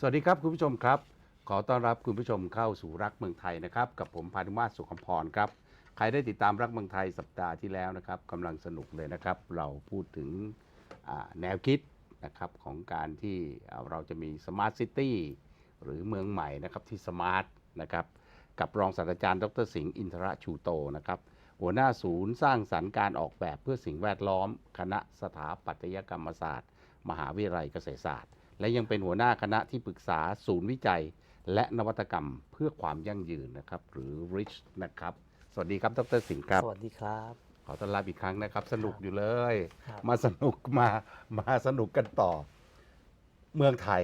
สวัสดีครับคุณผู้ชมครับ ขอต้อนรับคุณผู้ชมเข้าสู่รักเมืองไทยนะครับกับผมพานุมาตรสุขพรครับใครได้ติดตามรักเมืองไทยสัปดาห์ที่แล้วนะครับกำลังสนุกเลยนะครับ เราพูดถึงแนวคิดนะครับของการที่เราจะมีสมาร์ทซิตี้หรือเมืองใหม่นะครับที่สมาร์ทนะครับกับรองศาสตราจารย์ดรสิงห์อินทรชูโตนะครับหัวหน้าศูนย์สร้างสรรค์การออกแบบเพื่อสิ่งแวดล้อม คณะสถาปัตยกรรมศาสตร์ มหาวิทยาลัยเกษตรศาสตร์ และยังเป็นหัวหน้าคณะที่ปรึกษาศูนย์วิจัย และนวัตกรรมเพื่อความยั่งยืนนะครับ หรือ RICH นะครับ สวัสดีครับดรสิงห์ครับ สวัสดีครับ ขอต้อนรับอีกครั้งนะครับ สนุกอยู่เลย ครับ มาสนุกมามาสนุกกันต่อ เมืองไทย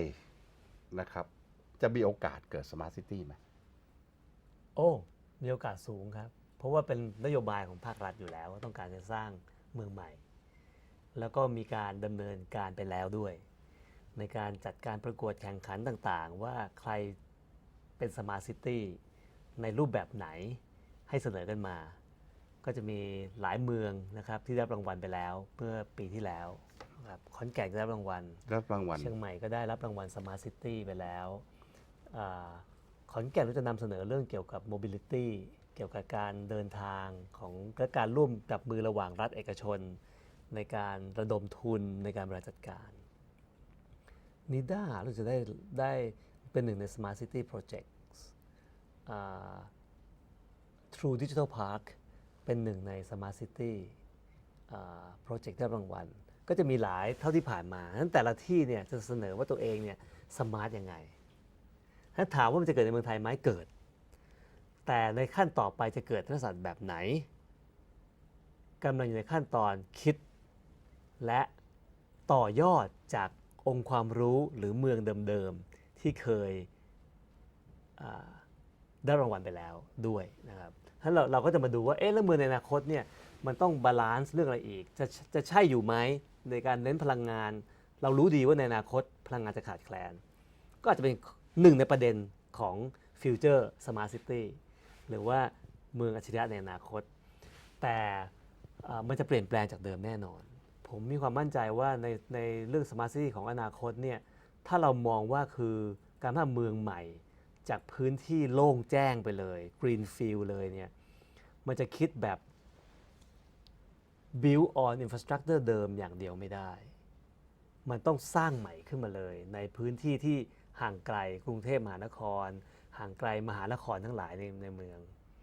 นะครับ จะมีโอกาสเกิดสมาร์ทซิตี้ไหม โอ้มีโอกาสสูงครับ เพราะว่าเป็นนโยบายของภาครัฐอยู่แล้วว่าต้องการจะสร้างเมืองใหม่ แล้วก็มีการดำเนินการไปแล้วด้วย ในการจัดการประกวดแข่งขันต่างๆ ว่าใครเป็นสมาร์ทซิตี้ในรูปแบบไหนให้เสนอกันมา ก็จะมีหลายเมืองนะครับที่ได้รับรางวัลไปแล้วเมื่อปีที่แล้วนะครับขอนแก่นได้รับรางวัล รับรางวัล เชียงใหม่ก็ได้รับรางวัล Smart City ไปแล้วอาขอนแก่นก็จะนำเสนอเรื่องเกี่ยวกับ Mobility เกี่ยวกับการเดินทางของและการร่วมจับมือระหว่างรัฐเอกชน ในการระดมทุนในการบริหารจัดการ นิด้าเราจะได้ได้เป็นหนึ่งใน Smart City Projects อ่า True Digital Park เป็นหนึ่งใน Smart City โปรเจกต์ได้รางวัล ก็จะมีหลายเท่าที่ผ่านมาทั้นแต่ละที่เนี่ยจะเสนอว่าตัวเองเนี่ยสมาร์ทยังไง ถ้าถามว่ามันจะเกิดในเมืองไทยไหมเกิด แต่ในขั้นต่อไปจะเกิดทัศนแบบไหนกำลังอยู่ในขั้นตอนคิด และต่อยอดจาก องค์ความรู้หรือเมืองเดิมๆ ที่เคยได้รางวัลไปแล้วด้วยนะครับถ้าเราเราก็จะมาดูว่าเอ๊ะแล้วเมืองในอนาคตเนี่ยมันต้องบาลานซ์เรื่องอะไรอีก จะจะใช่อยู่ไหมในการเน้นพลังงาน เรารู้ดีว่าในอนาคตพลังงานจะขาดแคลน ก็อาจจะเป็นหนึ่งในประเด็นของฟิวเจอร์สมาร์ทซิตี้หรือว่าเมืองอัจฉริยะในอนาคต แต่เอ่อมันจะเปลี่ยนแปลงจากเดิมแน่นอน ผมมีความมั่นใจว่าในในเรื่องสมาร์ทซิตี้ของอนาคตเนี่ยถ้าเรามองว่าคือการพัฒนาเมืองใหม่ จากพื้นที่โล่งแจ้งไปเลยกรีนฟิลเลยเนี่ยมันจะคิดแบบ build on infrastructure เดิมอย่างเดียวไม่ได้ มันต้องสร้างใหม่ขึ้นมาเลย ในพื้นที่ที่ห่างไกลกรุงเทพมหานคร ห่างไกลมหานครทั้งหลายในในเมือง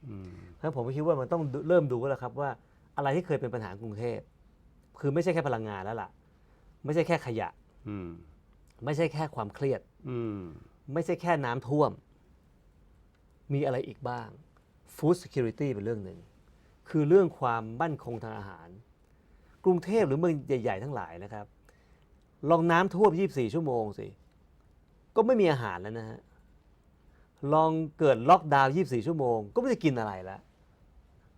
อืมเพราะฉะนั้นผมก็คิดว่ามันต้องดูเริ่มดูแล้วครับว่าอะไรที่เคยเป็นปัญหากรุงเทพ คือไม่ใช่แค่พลังงานแล้วล่ะ ไม่ใช่แค่ขยะ อืม ไม่ใช่แค่ความเครียด อืม ไม่ใช่แค่น้ำท่วม มีอะไรอีกบ้าง Food Security เป็นเรื่องหนึ่ง คือเรื่องความมั่นคงทางอาหาร กรุงเทพหรือเมืองใหญ่ ๆ ทั้งหลายนะครับ ลองน้ำท่วม 24 ชั่วโมงสิ ก็ไม่มีอาหารแล้วนะฮะ ลองเกิดล็อกดาวน์ 24 ชั่วโมง ก็ไม่ได้กินอะไรแล้ว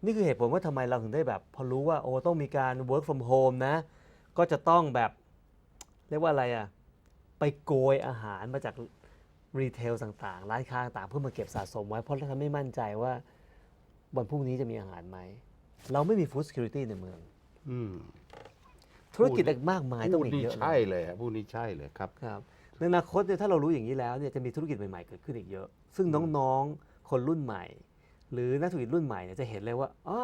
นี่คือเหตุผลว่าทำไมเราถึงได้แบบ พอรู้ว่าโอ้ต้องมีการ work from home นะ ก็จะต้องแบบเรียกว่าอะไรอะไปโกยอาหารมาจากรีเทลต่างๆ ร้านค้าต่างๆเพื่อมาเก็บสะสมไว้ เพราะเราไม่มั่นใจว่าวันพรุ่งนี้จะมีอาหารไหม เราไม่มีฟู้ด s ิ c u r i t y ในเมืองอืมธุรกิจอีกมากมายต้องพูดอีกนี่เยอะเลยใช่เลยฮะพูดนี่ใช่เลยครับ ครับในอนาคตเนี่ยถ้าเรารู้อย่างนี้แล้วเนี่ยจะมีธุรกิจใหม่ๆเกิดขึ้นอีกเยอะ ซึ่งน้องๆ คนรุ่นใหม่ หรือนักธุรกิจรุ่นใหม่เนี่ยจะเห็นเลยว่าอ่า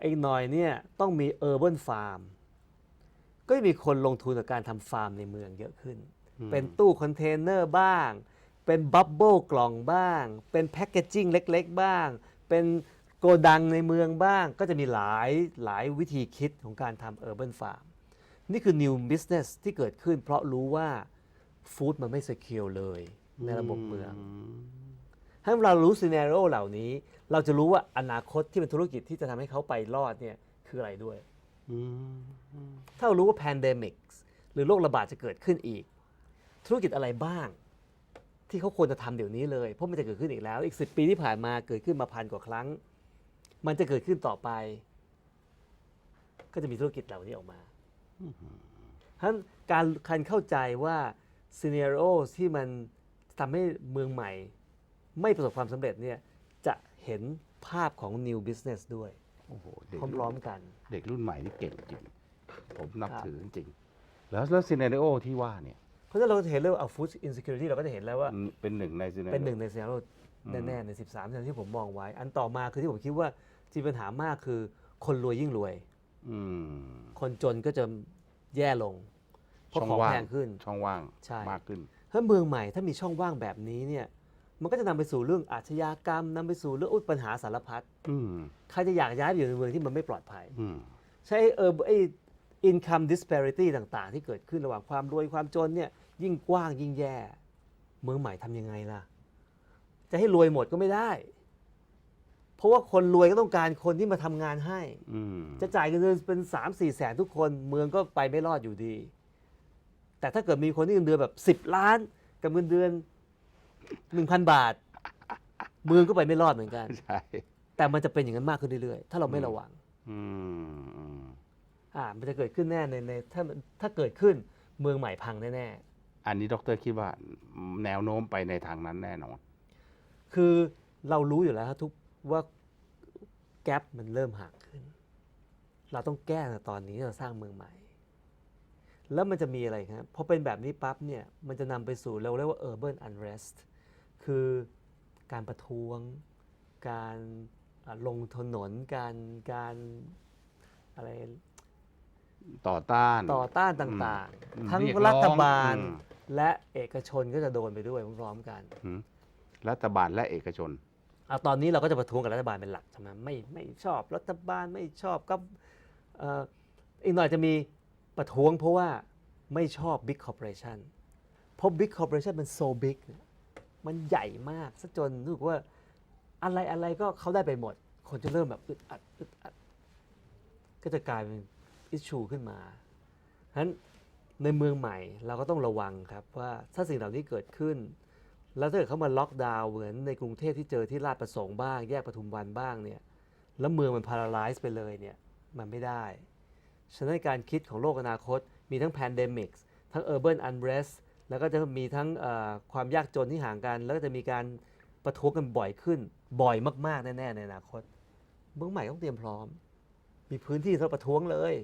ไอ้หน่อยเนี่ยต้องมี urban farm ก็จะมีคนลงทุนกับการทำฟาร์มในเมืองเยอะขึ้นอืมเป็นตู้คอนเทนเนอร์บ้าง เป็นบับเบิลกล่องบ้าง เป็นแพคเกจิ้งเล็ก ๆ บ้าง เป็นโกดังในเมืองบ้าง ก็จะมีหลายหลายวิธีคิดของการทำ urban farm นี่คือ new business ที่เกิดขึ้นเพราะรู้ว่าฟู้ดมันไม่ secure เลยในระบบเมือง ถ้าเรารู้ซีเน r ร o เหล่านี้ เราจะรู้ว่าอนาคตที่เป็นธุรกิจที่จะทำให้เขาไปรอดเนี่ยคืออะไรด้วยอืมถ้าเรารู้ว่า pandemic หรือโรคระบาดจะเกิดขึ้นอีก ธุรกิจอะไรบ้าง ที่เขาควรจะทำเดี๋ยวนี้เลย เพราะมันจะเกิดขึ้นอีกแล้ว อีก10ปีที่ผ่านมาเกิดขึ้นมาพันกว่าครั้ง มันจะเกิดขึ้นต่อไป ก็จะมีธุรกิจเหล่านี้ออกมาฉะนั้นการการเข้าใจว่าซีเน r ร o ที่มันทำให้เมืองใหม่ ไม่ประสบความสำเร็จเนี่ยจะเห็นภาพของ new business ด้วยโอ้โหเด็กพร้อมๆกัน เด็กรุ่นใหม่นี่เก่งจริง ผมนับครับ ถือจริง แล้วแล้วซีเนเรโอที่ว่าเนี่ยเพราะฉะนั้นเราจะเห็นเลยว่าเอา food insecurity เราก็จะเห็นแล้วว่าอืมเป็นหนึ่งในซีเป็นหนึ่งในซีนารีโอแน่ๆใน 13ซีนารีที่ผมมองไว้ อันต่อมาคือที่ผมคิดว่าที่ปัญหามากคือคนรวยยิ่งรวย อืมคนจนก็จะแย่ลง เพราะช่องของว่างแพงขึ้น ช่องว่างใช่ มากขึ้น ถ้าเมืองใหม่ถ้ามีช่องว่างแบบนี้เนี่ย มันก็จะนำไปสู่เรื่องอาชญากรรมนำไปสู่เรื่องอุ๊ยปัญหาสารพัดอืมใครจะอยากย้ายไปอยู่ในเมืองที่มันไม่ปลอดภัย อืม ใช่เออไอ income disparity ต่างๆ ที่เกิดขึ้นระหว่างความรวยความจนเนี่ยยิ่งกว้างยิ่งแย่ เมืองใหม่ทำยังไงล่ะ จะให้รวยหมดก็ไม่ได้ เพราะว่าคนรวยก็ต้องการคนที่มาทำงานให้ อืม จะจ่ายเงินเดือนเป็น3 4แสนทุกคนเมืองก็ไปไม่รอดอยู่ดี แต่ถ้าเกิดมีคนที่เงินเดือนแบบ10 ล้าน กับเงินเดือน 1,000บาทเมืองก็ไปไม่รอดเหมือนกัน ใช่แต่มันจะเป็นอย่างนั้นมากขึ้นเรื่อยๆ ถ้าเราไม่ระวัง อืมอืมอ่า มันจะเกิดขึ้นแน่ในในถ้าถ้าเกิดขึ้นเมืองใหม่พังแน่อันนี้ดรคิดว่าแนวโน้มไปในทางนั้นแน่นอน ๆคือเรารู้อยู่แล้วครับทุกว่าแกลบมันเริ่มห่างขึ้น เราต้องแก้ในตอนนี้ที่เราสร้างเมืองใหม่ แล้วมันจะมีอะไรครับพอเป็นแบบนี้ปั๊บเนี่ยมันจะนำไปสู่เราเรียกว่า urban unrest คือการประท้วง การอ่าลงถนนการการอะไรต่อต้านต่อต้านต่างอืมๆทั้งเรียกร้องรัฐบาลอืมและเอกชนก็จะโดนไปด้วยพร้อมๆกันหืมรัฐบาลและเอกชนเอาตอนนี้เราก็จะประท้วงกับรัฐบาลเป็นหลักใช่ไหมไม่ไม่ชอบรัฐบาลไม่ชอบก็เอ่ออีกหน่อยจะมีประท้วงเพราะว่าไม่ชอบ Big Corporation เพราะ Big Corporation มัน so big เนี่ย มันใหญ่มากซะจนรู้สึกว่าอะไรอะไรก็เขาได้ไปหมด คนจะเริ่มแบบอึดอัดอึดอัดก็จะกลายเป็นอิชชูขึ้นมาฉะนั้นในเมืองใหม่เราก็ต้องระวังครับว่าถ้าสิ่งเหล่านี้เกิดขึ้น แล้วถ้าเกิดเขามาล็อกดาวน์เหมือนในกรุงเทพที่เจอที่ลาดประสงค์บ้างแยกปทุมวันบ้างเนี่ยแล้วเมืองมันพาราไลซ์ไปเลยเนี่ยมันไม่ได้ ฉะนั้นการคิดของโลกอนาคตมีทั้งแพนเดมิกทั้ง Urban Unrest แล้วก็จะมีทั้งเอ่อความยากจนที่ห่างกัน แล้วก็จะมีการประท้วงกันบ่อยขึ้น บ่อยมากๆ แน่ ๆ ในอนาคต เมืองใหม่ต้องเตรียมพร้อม มีพื้นที่สำหรับประท้วงเลย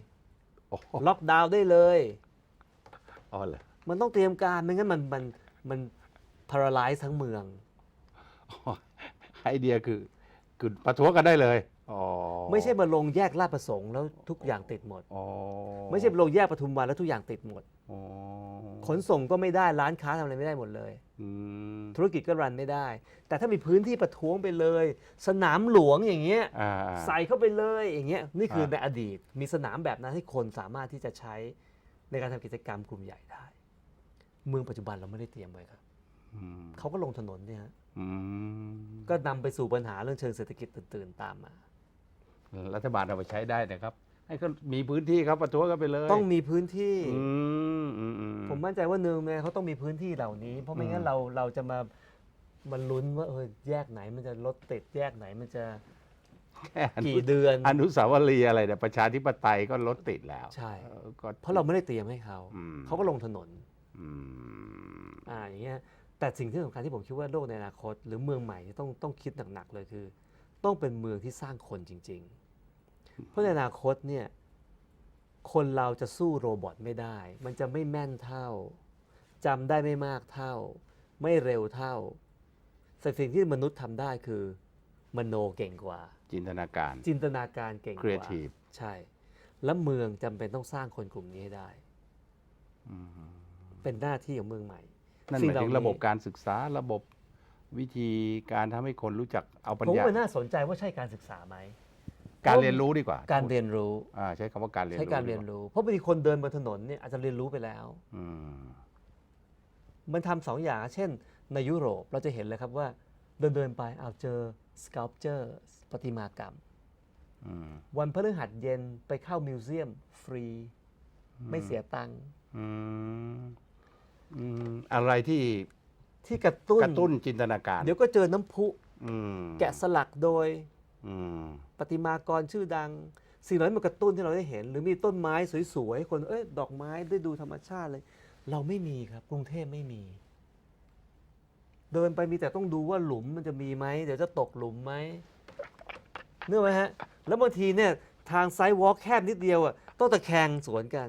โอ้โหล็อกดาวน์ได้เลยอ๋อเหรอมันต้องเตรียมการไม่งั้นมันมันมัน paralyze ทั้งเมืองไอเดียคือคือประท้วงกันได้เลยอ๋อไม่ใช่มาลงแยกลาดประสงค์แล้วทุกอย่างติดหมดอ๋อไม่ใช่ลงแยกปทุมวันแล้วทุกอย่างติดหมดอ๋อ ขนส่งก็ไม่ได้ร้านค้าทำอะไรไม่ได้หมดเลยอืมธุรกิจก็รันไม่ได้ แต่ถ้ามีพื้นที่ประท้วงไปเลย สนามหลวงอย่างเงี้ยอ่าใส่เข้าไปเลยอย่างเงี้ยนี่คืออ่าในอดีต มีสนามแบบนั้นให้คนสามารถที่จะใช้ในการทำกิจกรรมกลุ่มใหญ่ได้ เมืองปัจจุบันเราไม่ได้เตรียมไว้ครับอืมเขาก็ลงถนนเนี่ยฮะอืมก็นำไปสู่ปัญหาเรื่องเชิงเศรษฐกิจตื่นๆตามมา รัฐบาลเอาไปใช้ได้นะครับ ให้เขามีพื้นที่ครับประท้วงกันไปเลยต้องมีพื้นที่ อืมอืมอืม ผมมั่นใจว่าหนึ่งเนี่ยเขาต้องมีพื้นที่เหล่านี้ เพราะไม่งั้อืนมเราเราจะมามันลุ้นว่าเออแยกไหนมันจะรถติดแยกไหนมันจะแค่อนุกี่เดือน อนุสาวรีย์อะไรเนี่ยประชาธิปไตยก็รถติดแล้วใช่ เออก็ เพราะเราไม่ได้เตรียมให้เขาอืม เขาก็ลงถนนอืมอ่าอย่างเงี้ยแต่สิ่งที่สำคัญที่ผมคิดว่าโลกในอนาคต หรือเมืองใหม่ที่ต้องต้องคิดหนักๆเลยคือ ต้องเป็นเมืองที่สร้างคนจริง ๆ เพราะในอนาคตเนี่ยคนเราจะสู้โรบอทไม่ได้ มันจะไม่แม่นเท่าจำได้ไม่มากเท่า ไม่เร็วเท่าแต่สิ่งที่มนุษย์ทำได้คือมโนเก่งกว่า จินตนาการ จินตนาการเก่งกว่า Creative ใช่ แล้วเมืองจำเป็นต้องสร้างคนกลุ่มนี้ให้ได้อืมเป็นหน้าที่ของเมืองใหม่นั่นหสิ่มายเหล่ถึงระบบการศึกษาระบบวิธีการทำให้คนรู้จักเอาปัญผมญาว่าน่าสนใจว่าใช่การศึกษาไหม การเรียนรู้ดีกว่าการเรียนรู้อ่าใช้คำว่าการเรียนใช้รู้การเรียนดีว่รู้ เพราะบางทีคนเดินบนถนนเนี่ยอาจจะเรียนรู้ไปแล้วอืมมันทำสองอย่าง เช่น ในยุโรปเราจะเห็นเลยครับว่า เดินเดินๆไปเอาวเจอ sculpture ประติมากรรม อืมวันพฤหัสเย็นไปเข้ามิวเซียมฟรี ไม่เสียตังค์อืมอืมอะไรที่ที่กระตุ้นกระตุ้นจินตนาการ เดี๋ยวก็เจอน้ำพุ อืมแกะสลักโดยอืม ประติมากรชื่อดังสิ่งเหล่านี้มันกระตุ้นที่เราได้เห็น หรือมีต้นไม้สวยๆคนเอ้ยดอกไม้ได้ดูธรรมชาติเลย เราไม่มีครับกรุงเทพไม่มี เดินไปมีแต่ต้องดูว่าหลุมมันจะมีไหมเดี๋ยวจะตกหลุมไหมเนื้อไหมฮะ แล้วบางทีเนี่ยทางไซด์วอล์กแคบนิดเดียวอะต้องตะแคงสวนกัน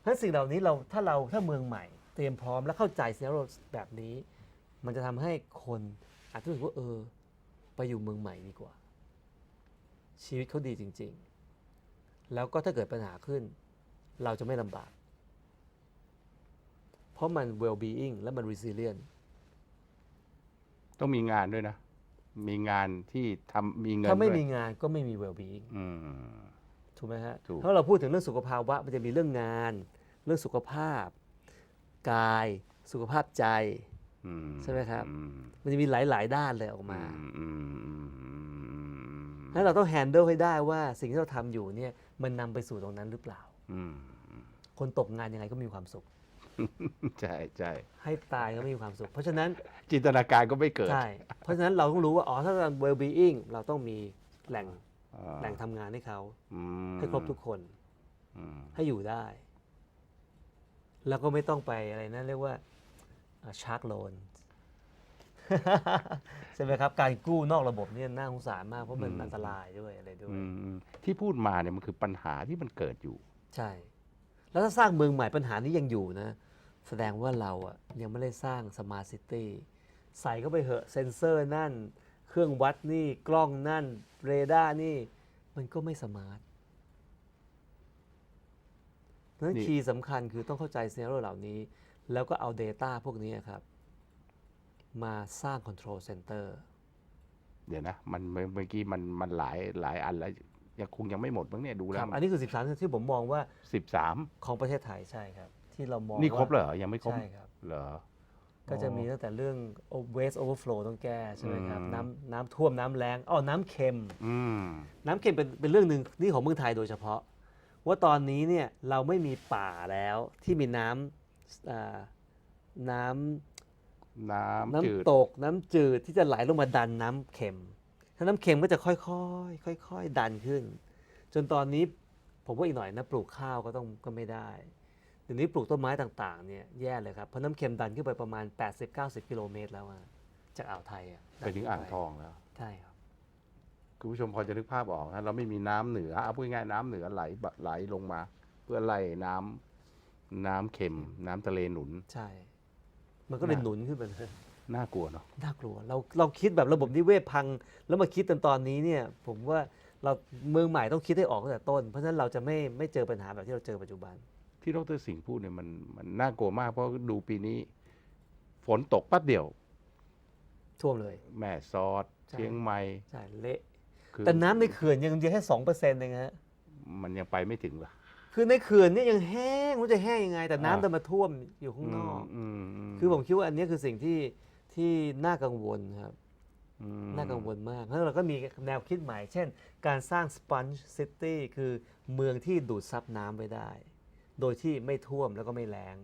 เพราะสิ่งเหล่านี้เราถ้าเราถ้าเมืองใหม่ เตรียมพร้อมและเข้าใจเซีนารีโอแบบนี้ มันจะทำให้คนอาจจะรู้สึกว่าเออ ไปอยู่เมืองใหม่ดีกว่า ชีวิตเขาดีจริง ๆ แล้วก็ถ้าเกิดปัญหาขึ้น เราจะไม่ลำบาก เพราะมัน well being และมัน resilient ต้องมีงานด้วยนะ มีงานที่ทำมีเงินถ้าไม่ด้วยมีงานก็ไม่มี well being อืม ถูกไหมฮะ ถูก ถ้าเราพูดถึงเรื่องสุขภาวะมันจะมีเรื่องงาน เรื่องสุขภาพ กาย สุขภาพใจอืม ใช่ไหมครับอืมมันจะมีหลาย ๆ ด้านเลยออกมาอืมอืมอืมอืมแล้วเราต้อง handle ให้ได้ว่าสิ่งที่เราทำอยู่เนี่ยมันนำไปสู่ตรงนั้นหรือเปล่าอืมคนตกงานยังไงก็มีความสุขใช่ใช่ให้ตายก็ไม่มีความสุข เพราะฉะนั้นจินตนาการก็ไม่เกิดใช่เพราะฉะนั้นเราต้องรู้ว่าอ๋อถ้าเรา well being เราต้องมีแหล่งอ่าแหล่งทำงานให้เขาอืมให้ครบทุกคนอืมให้อยู่ได้ แล้วก็ไม่ต้องไปอะไรนะเรียกว่า ชาร์กโลนใช่ไหมครับ การกู้นอกระบบเนี่ยน่าสงสารมาก เพราะมันอันตรายด้วยอะไรด้วยอืมที่พูดมาเนี่ยมันคือปัญหาที่มันเกิดอยู่ ใช่ แล้วถ้าสร้างเมืองใหม่ปัญหานี้ยังอยู่นะ แสดงว่าเราอะยังไม่ได้สร้างสมาร์ทซิตี้ใส่เข้าไปเหอะเซ็นเซอร์นั่น เครื่องวัดนี่กล้องนั่น เรดาร์นี่ มันก็ไม่สมาร์ทเพราะฉะนั้นนี่คีย์สำคัญคือต้องเข้าใจซีนารีโอเหล่านี้ แล้วก็เอา Data พวกนี้ครับ มาสร้าง Control Center เดี๋ยวนะ มันเมื่อเมื่อกี้มันมันหลายหลายอันแล้วยังคงยังไม่หมดมั้งเนี่ยดูคแล้รัวบ อันนี้คือ 13 ที่ผมมองว่าสิบสามของประเทศไทยใช่ครับ ที่เรามองนี่ครบว่าเหรอยังไม่ครบใช่ครับ เหรอ ก็จะมีตั้งแต่เรื่อง waste overflow ต้องแก้ใช่ไหมครับอืม น้ำน้ำท่วมน้ำแรงอ๋อน้ำเค็ม อืม น้ำเค็มเป็นเป็นเรื่องหนึ่งนี่ของเมืองไทยโดยเฉพาะ ว่าตอนนี้เนี่ยเราไม่มีป่าแล้วที่มีน้ำอ่า น้ำน้ำน้ำจืดตกน้ำจืดที่จะไหลลงมาดันน้ำเค็ม ถ้าน้ำเค็มก็จะค่อยๆค่อย ๆ ดันขึ้น จนตอนนี้ผมว่าอีกหน่อยนะปลูกข้าวก็ต้องก็ไม่ได้เดี๋ยวนี้ปลูกต้นไม้ต่างๆเนี่ยแย่เลยครับเพราะน้ำเค็มดันขึ้นไปประมาณ 80-90 กิโลเมตรแล้วอะจากอ่าวไทยอะไปถึงอ่างทองแล้วใช่ครับคุณผู้ชมพอจะนึกภาพออกนะเราไม่มีน้ำเหนือเอาพูดง่ายๆน้ำเหนือไหลบะไหลลงมา เพื่อไล่น้ำ น้ำเค็ม น้ำทะเลหนุน ใช่ มันก็เลยน่ะหนุนขึ้นไปเลยน่ากลัวเนาะ น่ากลัว เราเราคิดแบบระบบนิเวศพัง แล้วมาคิดตอนตอนนี้เนี่ย ผมว่าเราเมืองใหม่ต้องคิดให้ออกตั้งแต่ต้น เพราะฉะนั้นเราจะไม่ไม่เจอปัญหาแบบที่เราเจอปัจจุบัน ที่ดรสิงห์พูดเนี่ยมันมันน่ากลัวมากเพราะดูปีนี้ ฝนตกแป๊บเดียว ท่วมเลย แม่สอดใช่ เชียงใหม่ใช่เละ คือแต่น้ำในเขื่อนยังยังแค่สองเปอร์เซ็นต์เองฮะ มันยังไปไม่ถึงเหรอ คือในเขื่อนเนี่ยยังแห้งไม่รู้จะแห้งยังไง แต่น้ำอ่าจะมาท่วมอยู่ข้างนอก อืมมคือผมคิดว่าอันนี้คือสิ่งที่ที่น่ากังวลครับ อืม น่ากังวลมากเพราะเราก็มีแนวคิดใหม่ เช่น การสร้าง sponge city คือเมืองที่ดูดซับน้ำไว้ได้ โดยที่ไม่ท่วมแล้วก็ไม่แล้ง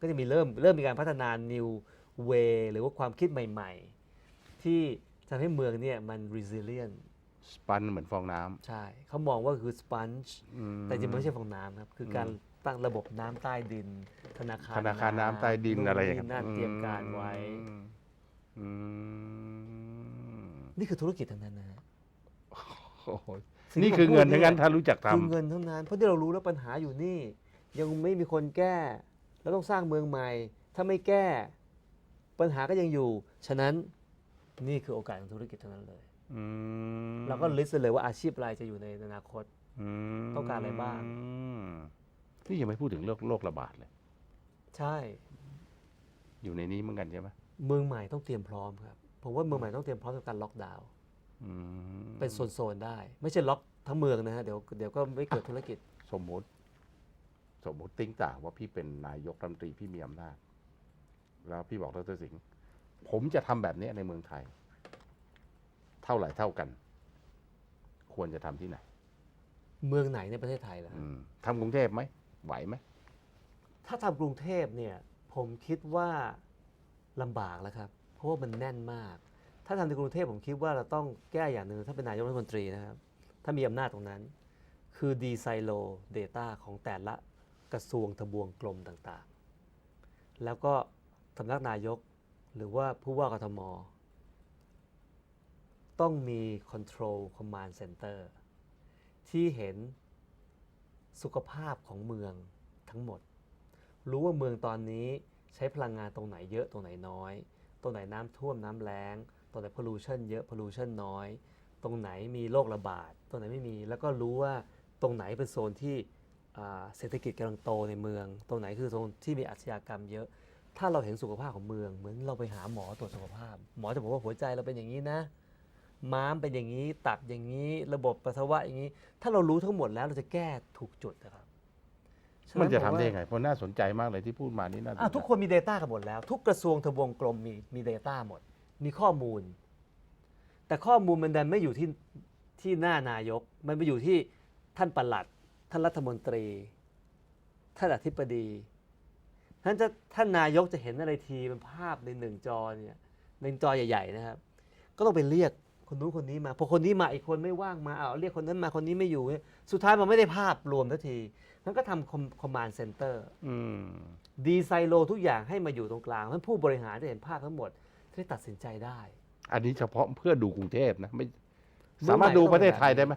ก็จะมีเริ่มเริ่มมีการพัฒนา new way หรือว่าความคิดใหม่ ๆ ที่ทำให้เมืองเนี่ยมัน resilient สปันเหมือนฟองน้ำ ใช่เขามองว่าคือ sponge อืม แต่จริงๆมันไม่ใช่ฟองน้ำครับ คือการตั้งระบบน้ำใต้ดิน ธนาคารธนาคารน้ำใต้ดินอะไรอย่างเงี้ยนั่นเตรียมการไว้ อืมนี่คือธุรกิจทั้งนั้นนะฮะ โอ้โหสิ่งที่นี่คือผมพูดเงินทั้งนั้นเนี่ยถ้ารู้จักคือทำเงินเท่านั้น เพราะที่เรารู้แล้วปัญหาอยู่นี่ ยังไม่มีคนแก้ แล้วต้องสร้างเมืองใหม่ ถ้าไม่แก้ ปัญหาก็ยังอยู่ ฉะนั้นนี่คือโอกาสของธุรกิจทั้งนั้นเลย อืมเราก็ลิสต์เลยว่าอาชีพอะไรจะอยู่ในอนาคต อืมต้องการอะไรบ้าง นี่ยังไม่พูดถึงโรคโรคระบาดเลย ใช่ อยู่ในนี้เหมือนกันใช่ไหมเมืองใหม่ต้องเตรียมพร้อมครับผมว่าเมืองใหม่ต้องเตรียมพร้อมกับการล็อกดาวน์อืมเป็นโซนๆได้ ไม่ใช่ล็อกทั้งเมืองนะฮะเดี๋ยวเดี๋ยวก็ไม่เกิดธุรกิจสมมติ สมมติติ้งต่างว่าพี่เป็นนายกรัฐมนตรีพี่มีอำนาจ แล้วพี่บอกดรสิงห์ผมจะทำแบบนี้ในเมืองไทย เท่าไหร่เท่ากัน ควรจะทำที่ไหน เมืองไหนในประเทศไทยล่ะอืมทำกรุงเทพไหมไหวไหมถ้าทำกรุงเทพเนี่ย ผมคิดว่าลำบากแล้วครับ เพราะว่ามันแน่นมาก ถ้าทำในกรุงเทพผมคิดว่าเราต้องแก้อย่างหนึ่งถ้าเป็นนายกรัฐมนตรีนะครับ ถ้ามีอำนาจตรงนั้น คือดีไซโล Data ของแต่ละกระทรวงทบวงกรมต่างๆ แล้วก็สำนักนายกหรือว่าผู้ว่ากทม ต้องมี Control Command Center ที่เห็นสุขภาพของเมืองทั้งหมด รู้ว่าเมืองตอนนี้ใช้พลังงานตรงไหนเยอะตรงไหนน้อย ตรงไหนน้ำท่วมน้ำแล้ง ตรงไหน pollution เยอะ pollution น้อย ตรงไหนมีโรคระบาด ตรงไหนไม่มี แล้วก็รู้ว่าตรงไหนเป็นโซนที่เศรษฐกิจกำลังโตในเมือง ตรงไหนคือโซนที่มีอาชญากรรมเยอะ ถ้าเราเห็นสุขภาพของเมือง เหมือนเราไปหาหมอตรวจสุขภาพ หมอจะบอกว่าหัวใจเราเป็นอย่างนี้นะ ม้ามเป็นอย่างนี้ ตับอย่างนี้ ระบบปัสสาวะอย่างนี้ ถ้าเรารู้ทั้งหมดแล้วเราจะแก้ถูกจุดนะครับฉมันจะผทำว่าได้ยังไงเพราะน่าสนใจมากเลยที่พูดมานี่น่าสนอะใจทุกคนมี Data กันหมดแล้ว ทุกกระทรวงทบวงกรมมีมี Data หมด มีข้อมูล แต่ข้อมูลมันดันไม่อยู่ที่ที่หน้านายก มันไปอยู่ที่ท่านปลัด ท่านรัฐมนตรี ท่านอธิบดีท่านจะท่านนายกจะเห็นอะไรทีเป็นภาพในหนึ่งจอเนี่ยในจอใหญ่ ๆ นะครับ ก็ต้องไปเรียก คนนู้นคนนี้มาพอคนนี้มาอีกคนไม่ว่างมาเอาเรียกคนนั้นมาคนนี้ไม่อยู่เนี่ยสุดท้ายมันไม่ได้ภาพรวมทันทีนั้นก็ทำคอมมานด์เซ็นเตอร์อืมดีไซโลทุกอย่างให้มาอยู่ตรงกลางให้ผู้บริหารจะเห็นภาพทั้งหมดจะได้ตัดสินใจได้ อันนี้เฉพาะเพื่อดูกรุงเทพนะไม่มือสามารถใหม่ดูต้องประเทศไทยแบบนี้ได้ไหม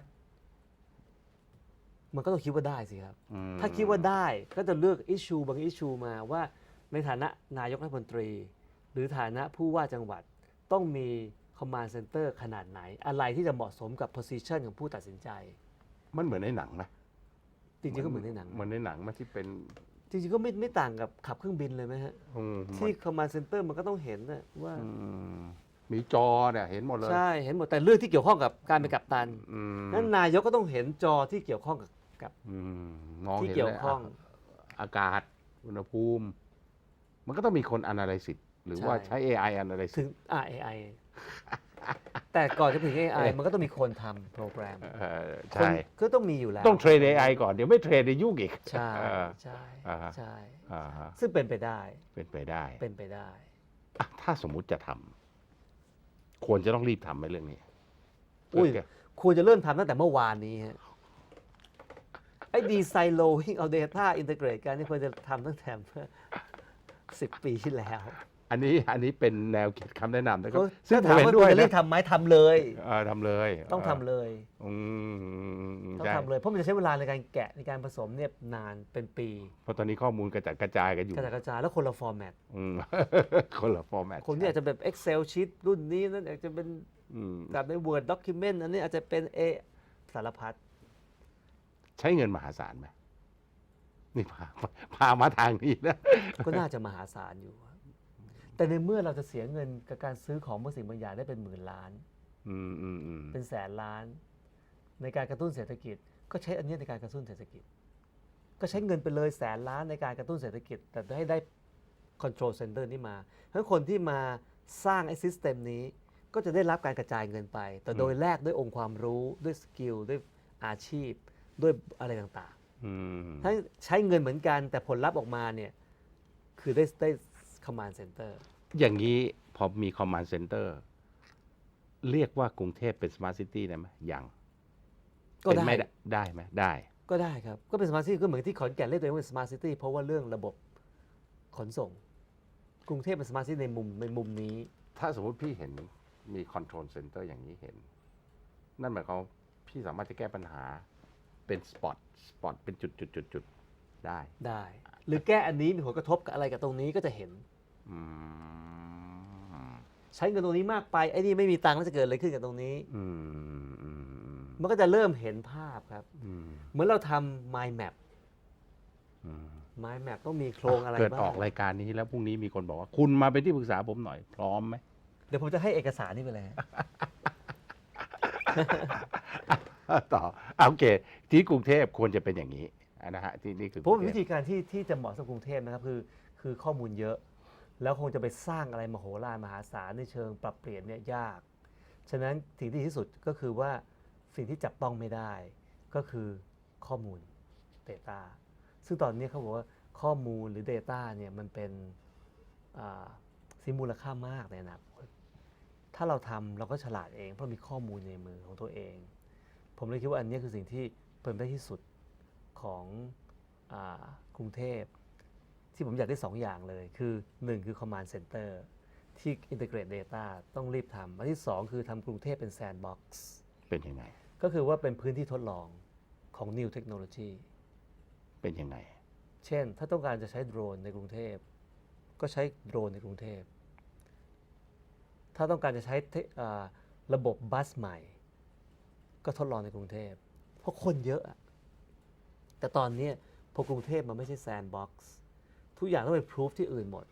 มันก็ต้องคิดว่าได้สิครับอืมถ้าคิดว่าได้ก็จะเลือกอิชชูบางอิชชูมาว่าในฐานะนายกรัฐมนตรี หรือฐานะผู้ว่าจังหวัดต้องมี คอมมานด์เซ็นเตอร์ขนาดไหน อะไรที่จะเหมาะสมกับ position ของผู้ตัดสินใจ มันเหมือนในหนังไหมจริงๆก็เหมือนในหนังเหมือนในหนังไหมที่เป็นจริงๆก็ไม่ไม่ต่างกับขับเครื่องบินเลยไหมฮะอืมที่คอมมานด์เซ็นเตอร์มันก็ต้องเห็นนะว่าอืมมีจอเนี่ยเห็นหมดเลยใช่เห็นหมดแต่เรื่องที่เกี่ยวข้องกับการเป็นกัปตันอืมนั้นนายกก็ต้องเห็นจอที่เกี่ยวข้องกับกับอืมมองที่เห็นเกี่ยวลข้องะอากาศอุณหภูมิ มันก็ต้องมีคน analysis หรือว่าใช่ใช้ AI analysis ถึงอ่า AI แต่ก่อนจะถึง AI มันก็ต้องมีคนทำโปรแกรมเออคนใช่ ก็ต้องมีอยู่แล้วต้องเทรน AI ก่อนเดี๋ยวไม่เทรนในยุ่งอีกใช่เออ ใช่อ่าฮะ ใช่อ่าฮะซึ่งเป็นไปได้เป็นไปได้เป็นไปได้ อะถ้าสมมุติจะทำควรจะต้องรีบทำไหมเรื่องนี้อุ้ย เพื่อควรจะเริ่มทำตั้งแต่เมื่อวานนี้ฮะไอ้ดีไซโลวิ่งเอา Data อินเต r เกรตกันนี่ควรจะทำตั้งแต่เมื่อสิบปีที่แล้ว อันนี้อันนี้เป็นแนวคิดคำแนะนำนะครับก็ซึ่งผถามมเห็นว่าด้คววยรจะรีนะบทำไหมทำเลย เออทำเลยต้องทำเลย อืมต้องใช่ทำเลย เพราะมันจะใช้เวลาในการแกะในการผสมเนี่ยนานเป็นปีเพราะตอนนี้ข้อมูลกระจัดกระจายกันอยู่กระจายกระจายแล้วคนละฟอร์แมตอืม คนละฟอร์แมตคนที่อาจจะแบบ Excel sheet รุ่นนี้นั่นอาจจะเป็นอืมแบบใน Word document อันนี้อาจจะเป็นเอสารพัด ใช้เงินมหาศาลไหมนี่พาพามาทางนี้นะ ก็น่าจะมหาศาลอยู่ครับ แต่ในเมื่อเราจะเสียเงินกับการซื้อของบางสิ่งบางอย่างได้เป็นหมื่นล้าน อืมอืมอืมเป็นแสนล้าน ในการกระตุ้นเศรษฐกิจ ก็ใช้อันเนี้ยในการกระตุ้นเศรษฐกิจ ก็ใช้เงินไปเลยแสนล้านในการกระตุ้นเศรษฐกิจ แต่ให้ได้ control center นี้มาเพราะฉะนั้นคนที่มาสร้างไอ้ system นี้ก็จะได้รับการกระจายเงินไป แต่โดยแลกด้วยองค์ความรู้ด้วยสกิลด้วยอาชีพ ด้วยอะไรต่างอืมๆถ้าใช้เงินเหมือนกันแต่ผลลัพธ์ออกมาเนี่ยคือได้ได้ command center อย่างนี้พอมี command center เรียกว่ากรุงเทพเป็น smart city ได้ไหมยังก็เป็นได้ไม่ได้ได้ไหมได้ ก็ได้ครับ ก็เป็น smart city ก็เหมือนที่ขอนแก่นเรียกตัวเองว่า smart city เพราะว่าเรื่องระบบขนส่ง กรุงเทพเป็น smart city ในมุมในมุมนี้ ถ้าสมมติพี่เห็นมี control center อย่างนี้เห็น นั่นหมายความว่าพี่สามารถจะแก้ปัญหาเป็น spot spot เป็นจุดจุดจุดจุดได้ได้ หรือแก้อันนี้มีผลกระทบกับอะไรกับตรงนี้ก็จะเห็นอืม ใช้เงินตรงนี้มากไปไอ้นี่ไม่มีตังค์แล้วจะเกิดอะไรขึ้นกับตรงนี้อืมอืมอืมมันก็จะเริ่มเห็นภาพครับอืมเหมือนเราทำ mind map อืม mind map ต้องมีโครงอะไรเกิดบ้าอองกรายการนี้แล้วพรุ่งนี้มีคนบอกว่า คุณมาเป็นที่ปรึกษาผมหน่อย พร้อมไหมเดี๋ยวผมจะให้เอกสารนี่ไปเลยต่ออะโอเค ที่กรุงเทพควรจะเป็นอย่างนี้อะนะฮะที่นี่คือเพราะกรุงวิเทพธีการที่ที่จะเหมาะสำหรับกรุงเทพนะครับคือ คือข้อมูลเยอะ แล้วคงจะไปสร้างอะไรมโหฬารมหาศาลในเชิงปรับเปลี่ยนเนี่ยยาก ฉะนั้นสิ่งที่ที่สุดก็คือว่าสิ่งที่จับต้องไม่ได้ก็คือข้อมูล Data ซึ่งตอนนี้เขาบอกว่าข้อมูลหรือ Data เนี่ยมันเป็นสิ่งมูลค่ามากในอนาคตถ้าเราทำเราก็ฉลาดเองเพราะมีข้อมูลในมือของตัวเอง ผมเลยคิดว่าอันนี้คือสิ่งที่เป็นไปได้ที่สุดของอกรุงเทพ ที่ผมอยากได้ 2 อย่างเลย คือ 1 คือ command center ที่ integrate data ต้องรีบทำอันที่ 2 คือทำกรุงเทพเป็น sandbox เป็นยังไง ก็คือว่าเป็นพื้นที่ทดลองของ new technology เป็นยังไง เช่น ถ้าต้องการจะใช้โดรนในกรุงเทพ ก็ใช้โดรนในกรุงเทพ ถ้าต้องการจะใช้เทอ่าระบบบัสใหม่ ก็ทดลองในกรุงเทพ เพราะคนเยอะอะแต่ตอนเนี้ยพอกรุงเทพมันไม่ใช่แซนด์บ็อกซ์ ทุกอย่างต้องไปพรูฟที่อื่นหมด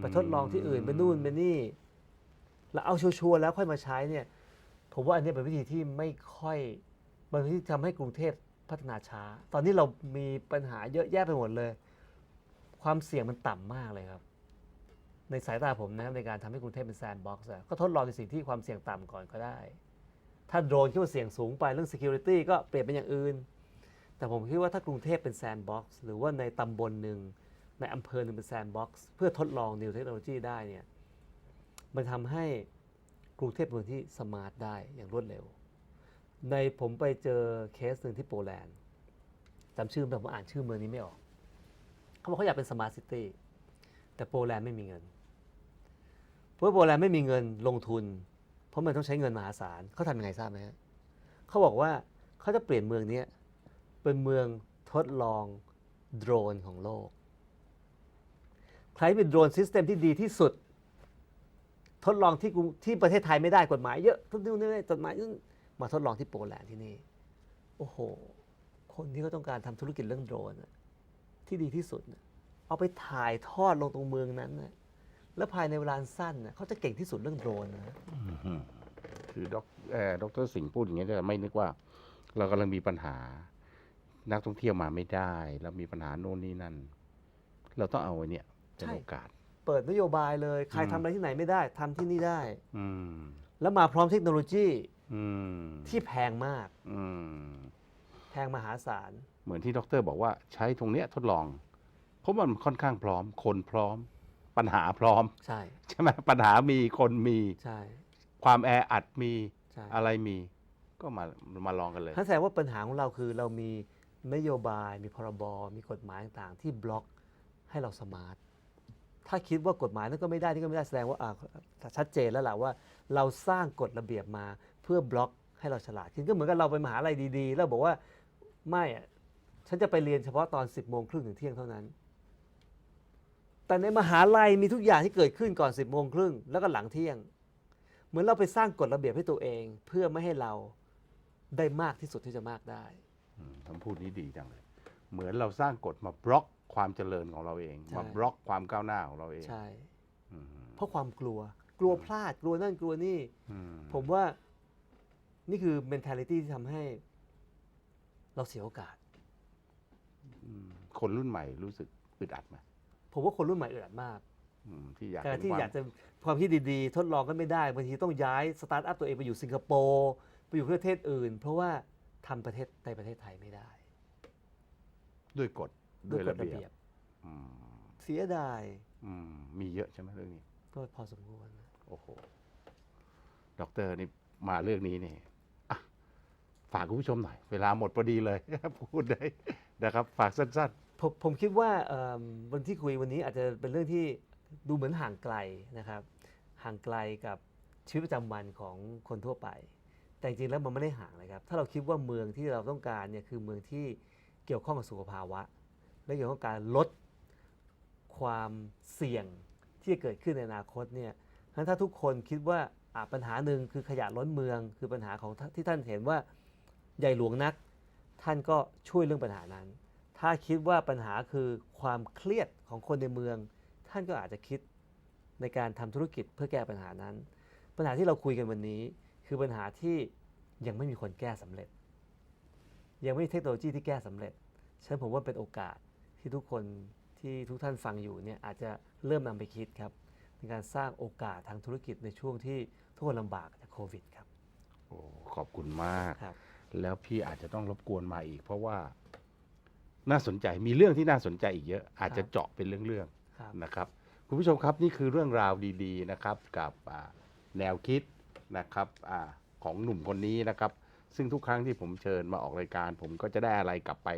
ไปทดลองที่อื่นไปนู่นไปนี่ แล้วเอาชัวร์ๆแล้วค่อยมาใช้เนี่ย ผมว่าอันนี้เป็นวิธีที่ไม่ค่อยมันเป็นวิธีที่ทำให้กรุงเทพพัฒนาช้า ตอนนี้เรามีปัญหาเยอะแยะไปหมดเลย ความเสี่ยงมันต่ำมากเลยครับ ในสายตาผมนะครับในการทำให้กรุงเทพเป็นแซนด์บ็อกซ์อะก็ทดลองในสิ่งที่ความเสี่ยงต่ำก่อนก็ได้ ถ้าโดรนคิดว่าเสี่ยงสูงไปเรื่อง security ก็เปลี่ยนเป็นอย่างอื่น แต่ผมคิดว่าถ้ากรุงเทพเป็นแซนด์บ็อกซ์หรือว่าในตำบลหนึ่ง ในอำเภอหนึ่งเป็นแซนด์บ็อกซ์เพื่อทดลองนิวเทคโนโลยีได้เนี่ยมันทำให้กรุงเทพเป็นเมืองที่สมาร์ทได้อย่างรวดเร็ว ในผมไปเจอเคสหนึ่งที่โปแลนด์จำชื่อแต่ผมอ่านชื่อเมืองนี้ไม่ออก เขาบอกเขาอยากเป็นสมาร์ทซิตี้แต่โปแลนด์ไม่มีเงินเพราะโปแลนด์ไม่มีเงินลงทุน เพราะมันต้องใช้เงินมหาศาลเขาทำยังไงทราบไหมฮะเขาบอกว่าเขาจะเปลี่ยนเมืองนี้เป็นเมืองทดลองโดรนของโลก ใครเป็นโดรนซิสเต็มที่ดีที่สุด ทดลองที่กรุงที่ประเทศไทยไม่ได้กฎหมายเยอะทุกนี่นี่กฎหมายนู่มาทดลองที่โปแลนด์ที่นี่ โอ้โห คนที่เขาต้องการทำธุรกิจเรื่องโดรนที่ดีที่สุด เอาไปถ่ายทอดลงตรงเมืองนั้นนะแล้วภายในเวลาสั้นเขาจะเก่งที่สุดเรื่องโดรนนะอืมคือด็อกเอ่อดรสิงห์พูดอย่างนี้ยจะไม่นึกว่า เรากำลังมีปัญหา นักท่องเที่ยวมาไม่ได้ แล้วมีปัญหาโน่นนี่นั่น เราต้องเอาไอ้เนี่ย เป็นโอกาส เปิดนโยบายเลย ใครอืมทำอะไรที่ไหนไม่ได้ทำที่นี่ได้ อืมแล้วมาพร้อมเทคโนโลยีอืมที่แพงมาก อืมแพงมหาศาล เหมือนที่ดรบอกว่าใช้ตรงเนี้ยทดลอง เพราะมันค่อนข้างพร้อม คนพร้อม ปัญหาพร้อม ใช่ ใช่ไหมปัญหามีคนมี ใช่ความแออัดมีใช่อะไรมี ก็มามาลองกันเลยนั่นแสดงว่าปัญหาของเราคือเรามีนโยบายมีพรบ มีกฎหมายต่างๆ ที่บล็อกให้เราสมาร์ท ถ้าคิดว่ากฎหมายนั้นก็ไม่ได้นี่ก็ไม่ได้แสดงว่าชัดเจนแล้วล่ะว่า เราสร้างกฎระเบียบมาเพื่อบล็อกให้เราฉลาดขึ้นก็เหมือนกับเราไปมหาลัยดีๆ แล้วบอกว่าไม่อะฉันจะไปเรียนเฉพาะตอน 10บโมงครึ่งถึงเที่ยงเท่านั้น แต่ในมหาลัยมีทุกอย่างที่เกิดขึ้นก่อน 10บโมงครึ่งแล้วก็หลังเที่ยง เหมือนเราไปสร้างกฎระเบียบให้ตัวเอง เพื่อไม่ให้เราได้มากที่สุดที่จะมากได้คำพูดนี้ดีจังเลย เหมือนเราสร้างกฎมาบล็อก ความเจริญของเราเอง ใช่ มาบล็อกความก้าวหน้าของเราเองใช่ อืมเพราะความกลัว กลัวพลาด กลัวนั่นกลัวนี่ อืมผมว่านี่คือ mentality ที่ทำให้ เราเสียโอกาส อืมคนรุ่นใหม่รู้สึกอึดอัดไหมผมว่าคนรุ่นใหม่เอือดมาก อืมที่อยากการเห็นที่ความอยากจะความคิดดีๆ ทดลองกันไม่ได้บางทีต้องย้ายสตาร์ทอัพตัวเองไปอยู่สิงคโปร์ไปอยู่ประเทศอื่น เพราะว่าทำประเทศในประเทศไทยไม่ได้ ด้วยกฎ ด้วยกฎระระเบีเบียยบบอืมเสียดายอืมมีเยอะใช่ไหมเรื่องนี้ ก็พอสมควรนะโอ้โหด็อกเตอร์นี่มาเรื่องนี้นี่อะฝากคุณผู้ชมหน่อย เวลาหมดพอดีเลย พูดได้นะครับ ฝากสั้น ผมผมคิดว่าเอิ่มวันที่คุยวันนี้อาจจะเป็นเรื่องที่ดูเหมือนห่างไกลนะครับ ห่างไกลกับชีวิตประจำวันของคนทั่วไป แต่จริงๆแล้วมันไม่ได้ห่างเลยครับ ถ้าเราคิดว่าเมืองที่เราต้องการเนี่ยคือเมืองที่เกี่ยวข้องกับสุขภาวะและ เกี่ยวข้องกับการลดความเสี่ยงที่จะเกิดขึ้นในอนาคตเนี่ยงั้นถ้าทุกคนคิดว่าปัญหาหนึ่งคือขยะล้นเมือง คือปัญหาของที่ท่านเห็นว่าใหญ่หลวงนัก ท่านก็ช่วยเรื่องปัญหานั้น ถ้าคิดว่าปัญหาคือความเครียดของคนในเมือง ท่านก็อาจจะคิดในการทำธุรกิจเพื่อแก้ปัญหานั้น ปัญหาที่เราคุยกันวันนี้ คือปัญหาที่ยังไม่มีคนแก้สำเร็จ ยังไม่มีเทคโนโลยีที่แก้สำเร็จฉันผมว่าเป็นโอกาส ที่ทุกคนที่ทุกท่านฟังอยู่เนี่ยอาจจะเริ่มนำไปคิดครับในการสร้างโอกาสทางธุรกิจในช่วงที่ทุกคนลำบากจากโควิดครับๆโอ้ขอบคุณมากครับแล้วพี่อาจจะต้องรบกวนมาอีก เพราะว่าน่าสนใจมีเรื่องที่น่าสนใจอีกเยอะ อาจจะเจาะเป็นเรื่องๆครับนะครับ คุณผู้ชมครับนี่คือเรื่องราวดีๆนะครับกับอ่าแนวคิดนะครับอาของหนุ่มคนนี้นะครับ ซึ่งทุกครั้งที่ผมเชิญมาออกรายการ ผมก็จะได้อะไรกลับไป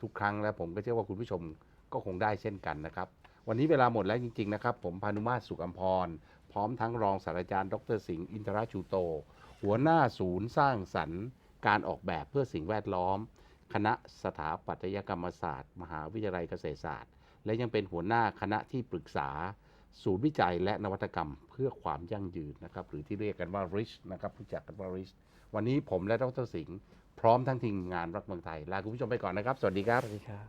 ทุกครั้งและผมก็เชื่อว่าคุณผู้ชมก็คงได้เช่นกันนะครับ วันนี้เวลาหมดแล้วจริง ๆ นะครับ ผมพานุมาตรสุขอัมพร พร้อมทั้งรองศาสตราจารย์ ดรสิงห์อินทรชูโต หัวหน้าศูนย์สร้างสรรค์ การออกแบบเพื่อสิ่งแวดล้อม คณะสถาปัตยกรรมศาสตร์ มหาวิทยาลัยเกษตรศาสตร์ และยังเป็นหัวหน้าคณะที่ปรึกษา ศูนย์วิจัยและนวัตกรรมเพื่อความยั่งยืนนะครับหรือที่เรียกกันว่า RICH นะครับรู้จักกันว่า RICH วันนี้ผมและดรสิงห์ พร้อมทั้งทีมงานรักเมืองไทยลาคุณผู้ชมไปก่อนนะครับ สวัสดีครับ สวัสดีครับ